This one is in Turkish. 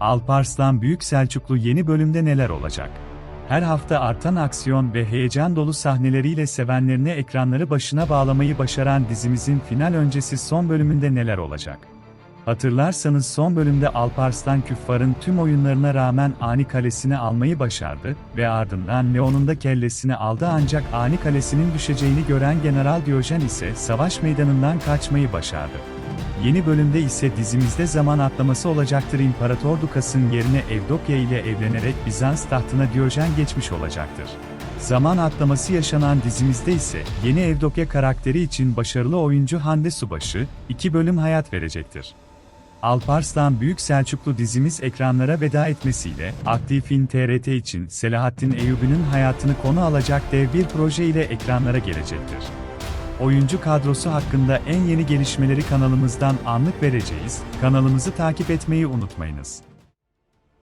Alparslan Büyük Selçuklu yeni bölümde neler olacak? Her hafta artan aksiyon ve heyecan dolu sahneleriyle sevenlerini ekranları başına bağlamayı başaran dizimizin final öncesi son bölümünde neler olacak? Hatırlarsanız son bölümde Alparslan Küffar'ın tüm oyunlarına rağmen Ani Kalesi'ni almayı başardı ve ardından Leon'un da kellesini aldı ancak Ani Kalesi'nin düşeceğini gören General Diyojen ise savaş meydanından kaçmayı başardı. Yeni bölümde ise dizimizde zaman atlaması olacaktır İmparator Dukas'ın yerine Evdokya ile evlenerek Bizans tahtına Diyojen geçmiş olacaktır. Zaman atlaması yaşanan dizimizde ise yeni Evdokya karakteri için başarılı oyuncu Hande Subaşı, iki bölüm hayat verecektir. Alparslan Büyük Selçuklu dizimiz ekranlara veda etmesiyle, Aktif'in TRT için Selahattin Eyyubi'nin hayatını konu alacak dev bir proje ile ekranlara gelecektir. Oyuncu kadrosu hakkında en yeni gelişmeleri kanalımızdan anlık vereceğiz, kanalımızı takip etmeyi unutmayınız.